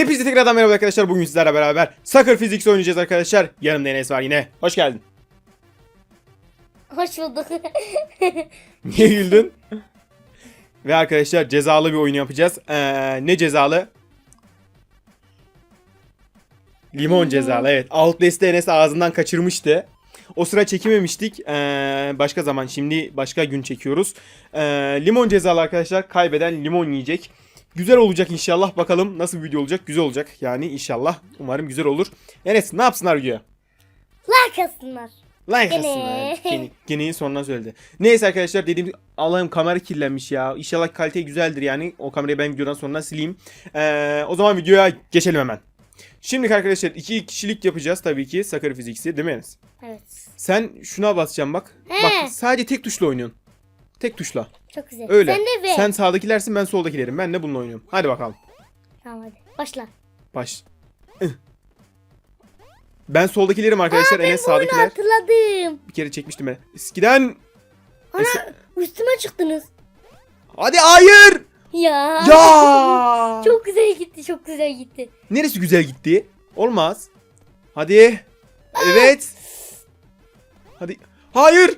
Hepinize tekrardan merhaba arkadaşlar. Bugün sizlerle beraber Soccer Physics oynayacağız arkadaşlar. Yanımda Enes var yine. Hoş geldin. Hoş bulduk. Niye güldün? Ve arkadaşlar cezalı bir oyun yapacağız. Ee, ne cezalı? Limon cezalı evet. Outlast'te Enes ağzından kaçırmıştı. O sıra çekememiştik. Ee, başka zaman şimdi başka gün çekiyoruz. Ee, limon cezalı arkadaşlar. Kaybeden limon yiyecek. Güzel olacak inşallah. Bakalım nasıl bir video olacak. Güzel olacak. Yani inşallah. Umarım güzel olur. Enes ne yapsınlar videoya? like atsınlar. Like atsınlar. Gene. Gene'yi sonuna söyledi. Neyse arkadaşlar dediğim Allah'ım kamera kirlenmiş ya. İnşallah kalite güzeldir yani. O kamerayı ben videodan sonra sileyim. Ee, o zaman videoya geçelim hemen. Şimdi arkadaşlar iki kişilik yapacağız tabii ki. Sakar Physics'i değil mi Enes? Evet. Sen şuna basacaksın bak. He. Bak sadece tek tuşla oynuyorsun. Tek tuşla. Çok güzel. Öyle. Sen de ve. Sen sağdakilersin ben soldakilerim. Ben de bununla oynuyorum. Hadi bakalım. Tamam hadi. Başla. Baş. Ben soldakilerim arkadaşlar. Enes Oyunu sağdakiler. hatırladım. Bir kere çekmiştim ben. Eskiden. Ana Es- üstüme çıktınız. Hadi hayır. Ya. Ya! Çok güzel gitti. Çok güzel gitti. Neresi güzel gitti? Olmaz. Hadi. Evet. Hadi. Hayır.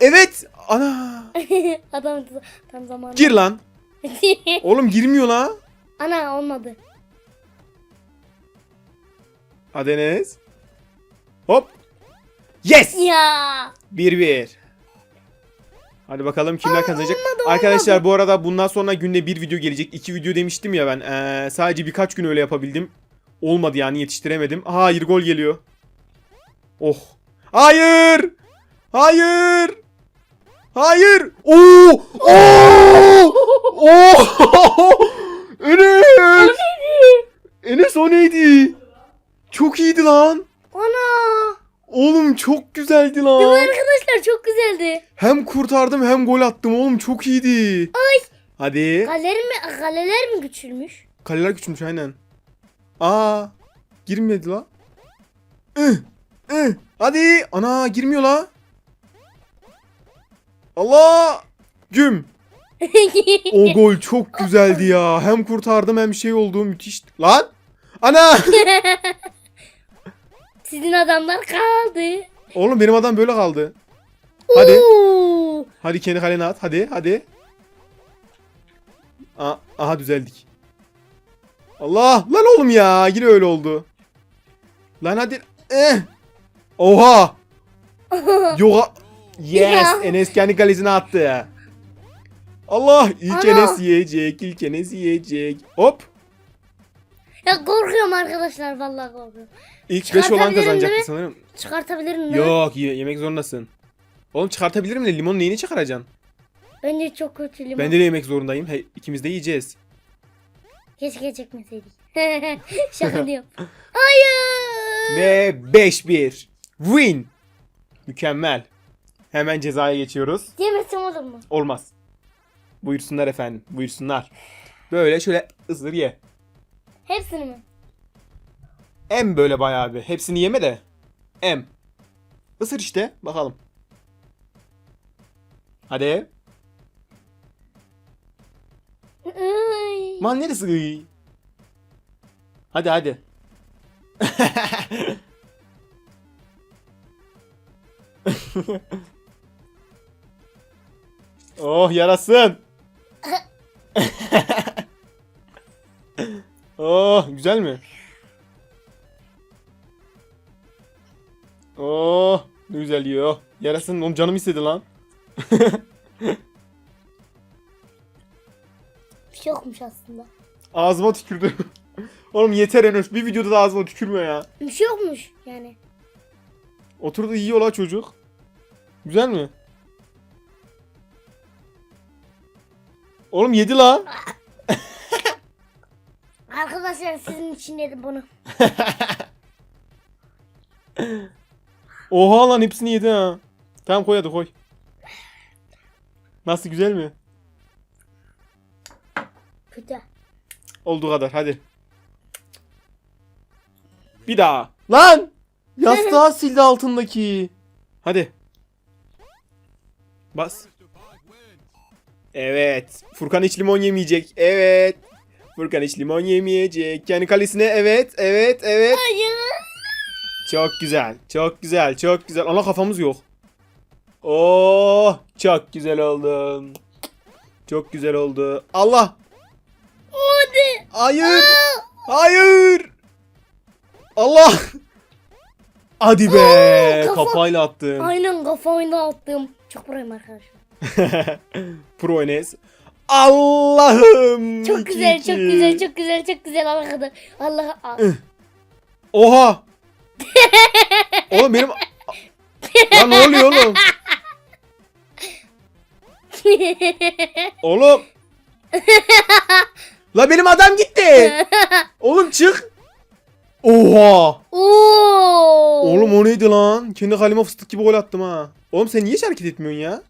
Evet. Ana. Adam tam zamanında. Gir lan. Oğlum girmiyor la. Ana olmadı. Hadi Enes. Hop. Yes. Ya. 1-1. Hadi bakalım kimler kazanacak. olmadı, Arkadaşlar bu arada bundan sonra günde bir video gelecek. İki video demiştim ya ben. Ee, sadece birkaç gün öyle yapabildim. Olmadı yani yetiştiremedim. Hayır gol geliyor. Oh. Hayır. Hayır. Hayır. Oo! Oo! Oo! Enes! Enes o neydi? Çok iyiydi lan. Ana. Oğlum çok güzeldi Değil mi lan. arkadaşlar çok güzeldi. Hem kurtardım hem gol attım oğlum çok iyiydi. Ay. Hadi. Kaleler mi, kaleler mi küçülmüş? Kaleler küçülmüş aynen. Aa. Girmedi la. Ih, ih. Hadi. Ana girmiyor la. Allah. Güm. O gol çok güzeldi ya. Hem kurtardım hem şey oldu müthiş. Lan. Ana. Sizin adamlar kaldı. Oğlum benim adam böyle kaldı. Hadi. Oo. Hadi kendi kalene at. Hadi hadi. Aa, aha düzeldik. Allah lan oğlum ya yine öyle oldu. Lan hadi. Eh. Oha. Yoga. Yes. Ya. Enes kendi kalesine attı. Allah ilk Ana. Enes yiyecek. ilk Enes yiyecek. Hop. Ya korkuyorum arkadaşlar vallahi korkuyorum. İlk 5 olan kazanacaktı mi? sanırım. Çıkartabilirim mi? Yok ye- yemek zorundasın. Oğlum çıkartabilirim de limonun neyini çıkaracaksın? Bence çok kötü limon. Ben de yemek zorundayım. Hey, ikimiz de yiyeceğiz. Keşke çekmeseydik. Şaka diyorum. Hayır. Ve 5-1. Win. Mükemmel. Hemen cezaya geçiyoruz. Yemesem olur mu? Olmaz. Buyursunlar efendim. Buyursunlar. Böyle şöyle ısır ye. Hepsini mi? Em böyle bayağı bir. Hepsini yeme de. Em. Isır işte. Bakalım. Hadi. Ay. Man neresi? Iy. Hadi hadi. oh yarasın. oh güzel mi? Oh ne güzel yiyor. Yarasın oğlum canım istedi lan. Bir şey yokmuş aslında. Ağzıma tükürdü. oğlum yeter Enes bir videoda da ağzıma tükürme ya. Bir şey yokmuş yani. Oturdu yiyor la çocuk. Güzel mi? Oğlum yedi la. Arkadaşlar sizin için dedim bunu. Oha lan hepsini yedi ha. Tamam koy hadi koy. Nasıl güzel mi? Kötü. Olduğu kadar hadi. Bir daha. Lan! Yastığa sildi altındaki. Hadi. Bas. Evet. Furkan hiç limon yemeyecek. Evet. Furkan hiç limon yemeyecek. Kendi kalesine evet evet evet. Hayır. Çok güzel. Çok güzel. Çok güzel. Ana kafamız yok. Oh çok güzel oldu. Çok güzel oldu. Allah. Hadi. Hayır. Hayır. Allah. Hadi be. Oo, kafa- Kafayla attım. Aynen kafamda attım. Çok burayım arkadaşlar. Pro Enes. Allah'ım. Çok güzel, çok güzel, çok güzel, çok güzel arkadaşlar. Allah. Oha. oğlum benim... Ya ne oluyor oğlum? Oğlum. La benim adam gitti. Oğlum çık. Oha. Oo. Oğlum o neydi lan? Kendi kaleme fıstık gibi gol attım ha. Oğlum sen niye hiç hareket etmiyorsun ya?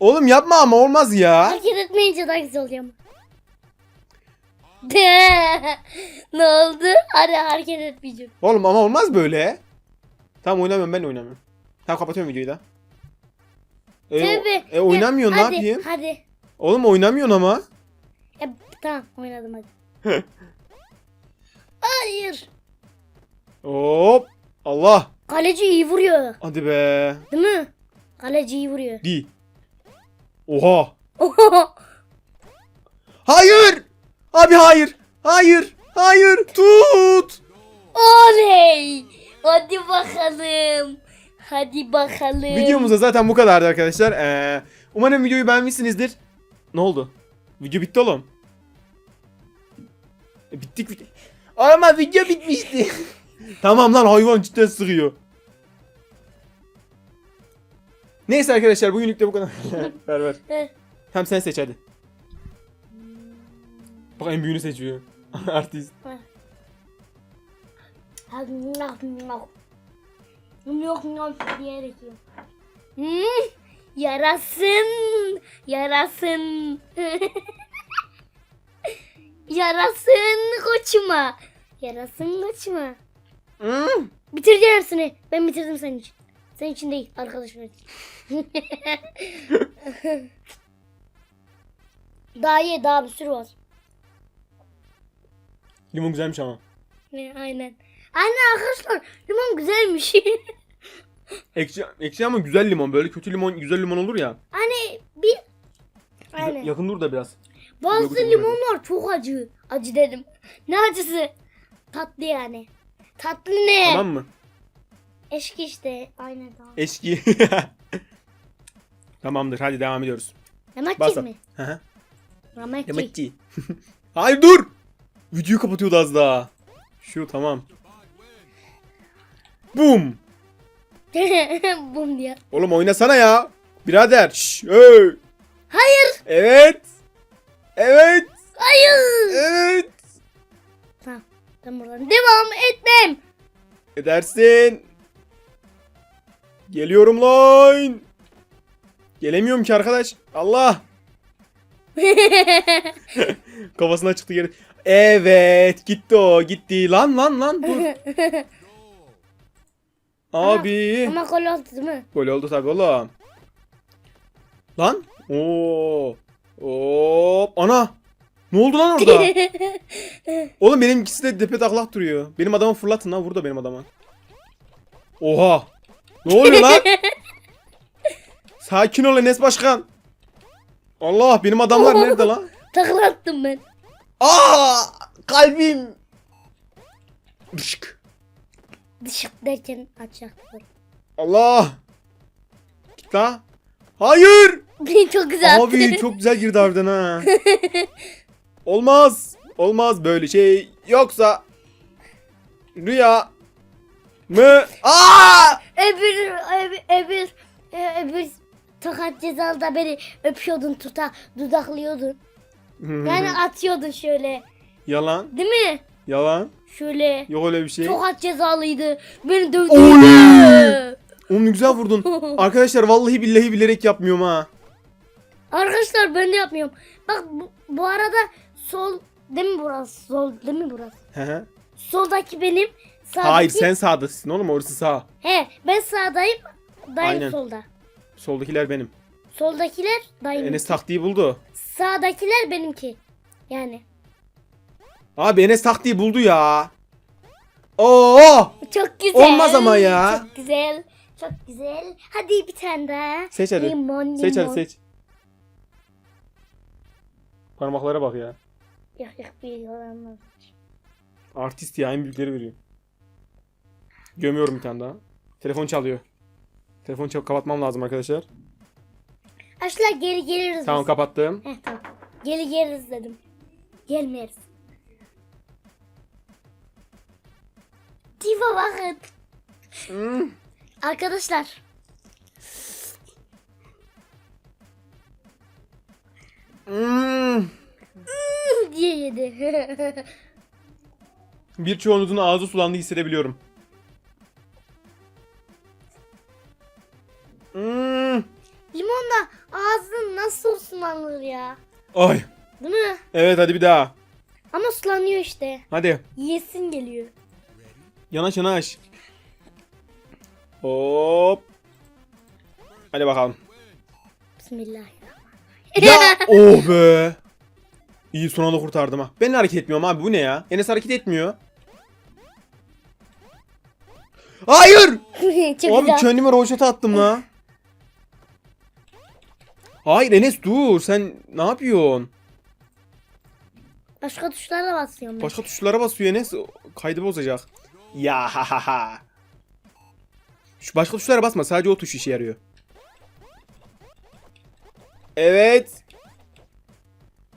Oğlum yapma ama olmaz ya. Hareket etmeyince daha güzel oluyor ama. ne oldu? Hadi hareket etmeyeceğim. Oğlum ama olmaz böyle. Tamam oynamıyorum ben de oynamıyorum. Tamam kapatıyorum videoyu da. E, Tabii. e oynamıyorsun ne hadi, yapayım? Hadi. Oğlum oynamıyorsun ama. E, tamam oynadım hadi. Hayır. Hop. Allah. Kaleci iyi vuruyor. Hadi be. Değil mi? Kaleci iyi vuruyor. Di. Oha. Hayır. Abi hayır. Hayır. Hayır. Tut. Oley! Hadi bakalım. Hadi bakalım. Videomuz da zaten bu kadardı arkadaşlar. Ee, umarım videoyu beğenmişsinizdir. Ne oldu? Video bitti oğlum. E, bittik. Ama video bitmişti. tamam lan hayvan cidden sıkıyor. Neyse arkadaşlar bugünlük de bu kadar. ver ver. Hem sen seç hadi. Bak en büyüğünü seçiyor. Artist. Yok yok diyerek. Hmm, yarasın. Yarasın. yarasın koçuma. Yarasın koçuma. Hmm. Bitireceğim hepsini. Ben bitirdim senin için. Senin için değil arkadaşlar için. daha iyi daha bir sürü var. Limon güzelmiş ama. Ne, aynen. Anne arkadaşlar limon güzelmiş. Ekşi, ekşi ama güzel limon. Böyle kötü limon, güzel limon olur ya. hani bir aynen. Yakın dur da biraz. Bazı yok, limonlar çok acı. Acı dedim. Ne acısı? Tatlı yani. Tatlı ne? Tamam mı? Eşki işte. Aynen tamam. Eski. Tamamdır hadi devam ediyoruz. Yemek Bas. mi? Hı hı. Yemek Yemekçi. Hayır dur. Videoyu kapatıyordu az daha. Şu tamam. Bum. Bum diye. Oğlum oynasana ya. Birader. Şş, hey. Hayır. Evet. Evet. Hayır. Evet. Tamam. Ben buradan devam etmem. Edersin. Geliyorum lan. Gelemiyorum ki arkadaş. Allah. Kafasına çıktı geri. Evet gitti o gitti. Lan lan lan dur. Abi. Ama gol oldu değil mi? Gol oldu tabi oğlum. Lan. Oo. Hop. Ana. Ne oldu lan orada? oğlum benim ikisi de tepe taklak duruyor. Benim adamı fırlatın lan. Vur da benim adama. Oha. Ne oluyor lan? Sakin ol Enes Başkan. Allah benim adamlar nerede lan? Takla attım ben. Aa kalbim. Dışk. Dışık derken açacaktım. Allah. Git la. Hayır. Çok güzel Abi çok güzel girdi harbiden ha. Olmaz. Olmaz böyle şey. Yoksa rüya mı? Aa! Öbür, öbür, öbür, öbür tokat cezalıda beni öpüyordun tuta, dudaklıyordun. Yani atıyordun şöyle. yalan. Değil mi? Yalan. Şöyle. Yok öyle bir şey. Tokat cezalıydı. Beni Oy! dövdüydü. Onu ne güzel vurdun. Arkadaşlar vallahi billahi bilerek yapmıyorum ha. Arkadaşlar ben de yapmıyorum. Bak bu, bu arada sol değil mi burası? Sol değil mi burası? Hı hı. Soldaki benim. Sağdaki... Hayır sen sağdasın oğlum orası sağ. He ben sağdayım. Dayım Aynen. solda. Soldakiler benim. Soldakiler dayım. Enes taktiği buldu. Sağdakiler benimki. Yani. Abi Enes taktiği buldu ya. Oo! Çok güzel. Olmaz ama ya. Çok güzel. Çok güzel. Hadi bir tane daha. Seç hadi. Limon, Seç limon. hadi seç. Parmaklara bak ya. Yok yok bir olamaz. Artist ya en büyükleri veriyor. Gömüyorum bir tane daha. Telefon çalıyor. Telefonu çabuk kapatmam lazım arkadaşlar. Aşlar geri geliriz. Tamam biz. kapattım. Heh, tamam. Geri geliriz dedim. Gelmeyiz. Diva bakın. Hmm. Arkadaşlar. Hmm. diye yedi. Birçoğunuzun ağzı sulandı hissedebiliyorum. Nasıl sulanır ya? Ay. Değil mi? Evet hadi bir daha. Ama sulanıyor işte. Hadi. Yesin geliyor. Yanaş yanaş. Hop. Hadi bakalım. Bismillahirrahmanirrahim. Ya oh be. İyi son anda kurtardım ha. Ben hareket etmiyorum abi bu ne ya? Enes hareket etmiyor. Hayır! Çok abi güzel. kendime roşata attım la. Hayır Enes dur sen ne yapıyorsun? Başka tuşlara basıyorum ben. Başka tuşlara basıyor Enes kaydı bozacak. Ya ha ha ha. Şu başka tuşlara basma sadece o tuş işe yarıyor. Evet.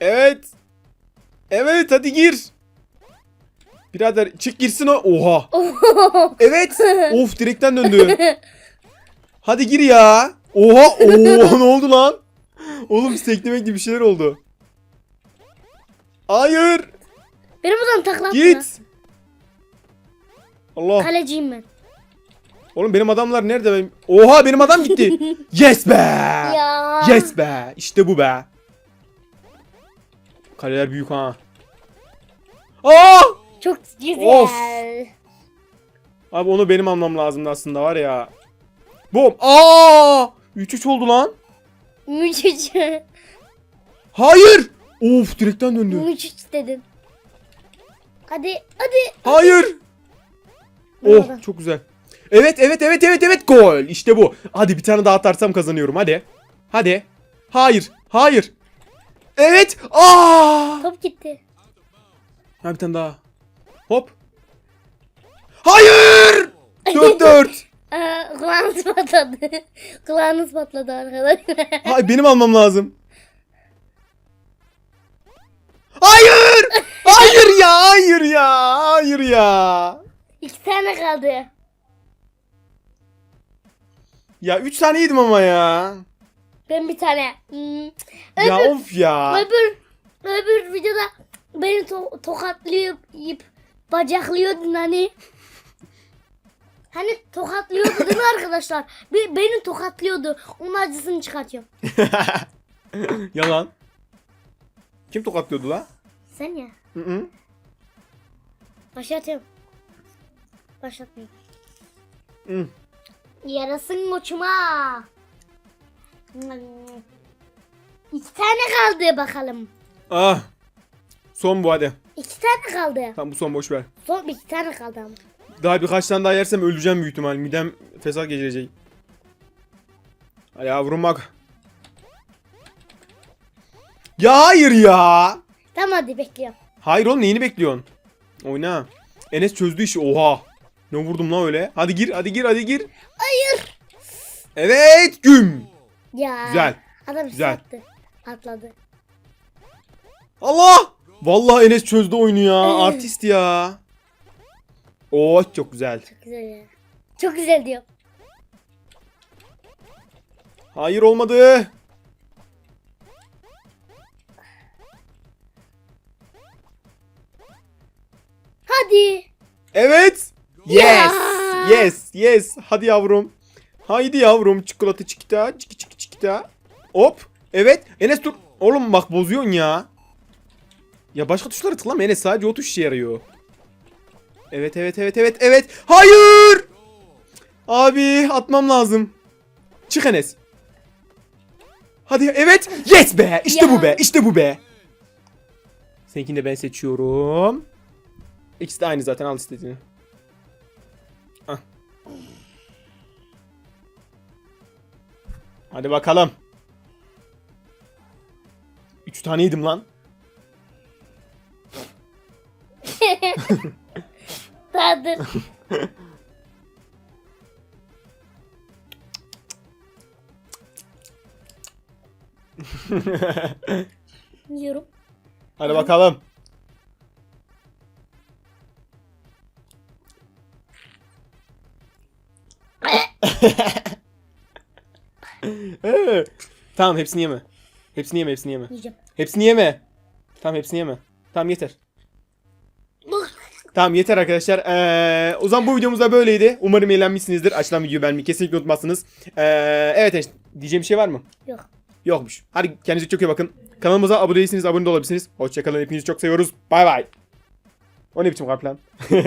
Evet. Evet hadi gir. Birader çık girsin o. Oha. Evet. of direkten döndü. Hadi gir ya. Oha. Oo ne oldu lan? Oğlum seklemek gibi bir şeyler oldu. Hayır. Benim buradan takla atma. Git. Allah. Kaleciyim ben. Oğlum benim adamlar nerede? Benim... Oha benim adam gitti. yes be. Ya. Yes be. İşte bu be. Kaleler büyük ha. Aa! Çok güzel. Of. Abi onu benim almam lazımdı aslında var ya. Bom. Aa! 3-3 oldu lan. Müthiş. Hayır. Of direkten döndü. Müthiş dedim. Hadi hadi. Hayır. Oh çok güzel. Evet evet evet evet evet gol. İşte bu. Hadi bir tane daha atarsam kazanıyorum hadi. Hadi. Hayır. Hayır. Evet. Aa! Top gitti. Ha bir tane daha. Hop. Hayır! 4-4. Aa, kulağınız patladı. kulağınız patladı arkadaşlar. Hay benim almam lazım. Hayır! Hayır ya, hayır ya, hayır ya. İki tane kaldı. Ya 3 tane yedim ama ya. Ben bir tane. Hmm. Ya Öbür, of ya. öbür, öbür videoda beni to- tokatlayıp yiyip bacaklıyordun hani. Hani tokatlıyordu değil mi arkadaşlar? Be- beni tokatlıyordu. Onun acısını çıkartıyorum. Yalan. Kim tokatlıyordu la? Sen ya. Hı hı. Başlatıyorum. Başlatmayayım. Hı. Yarasın koçuma. İki tane kaldı bakalım. Ah. Son bu hadi. İki tane kaldı. Tamam bu son boş ver. Son iki tane kaldı ama. Daha birkaç tane daha yersem öleceğim büyük ihtimal. Midem fesat geçirecek. Hadi yavrum bak. Ya hayır ya. Tamam hadi bekliyorum. Hayır oğlum neyini bekliyorsun? Oyna. Enes çözdü işi. Oha. Ne vurdum lan öyle? Hadi gir, hadi gir, hadi gir. Hayır. Evet, güm. Ya. Güzel. Adam Güzel. sattı. Atladı. Allah! Vallahi Enes çözdü oyunu ya. Artist ya. Oo çok güzel. Çok güzel ya. Çok güzel diyor. Hayır olmadı. Hadi. Evet. Yes. Ya. Yes. Yes. Hadi yavrum. Haydi yavrum. Çikolata çikita. Çiki çiki çikita. Hop. Evet. Enes dur. Oğlum bak bozuyorsun ya. Ya başka tuşlara tıklama Enes. Sadece o tuş işe yarıyor. Evet evet evet evet evet. Hayır. Abi atmam lazım. Çık Enes. Hadi evet. Yes be. İşte Ya. bu be. İşte bu be. Seninkini de ben seçiyorum. İkisi de aynı zaten al istediğini. Hah. Hadi bakalım. Üç tane yedim lan. Dur. Yiyorum. Hadi bakalım. Tamam hepsini yeme. Hepsini yeme, hepsini yeme. Yiyeceğim. Hepsini yeme. Tamam hepsini yeme. Tamam yeter. Tamam yeter arkadaşlar. Ee, o zaman bu videomuz da böyleydi. Umarım eğlenmişsinizdir. Açılan videoyu beğenmeyi kesinlikle unutmazsınız. Ee, evet. Diyeceğim bir şey var mı? Yok. Yokmuş. Hadi kendinize çok iyi bakın. Kanalımıza abone değilseniz abone de olabilirsiniz. Hoşçakalın. Hepinizi çok seviyoruz. Bay bay. O ne biçim kalp lan?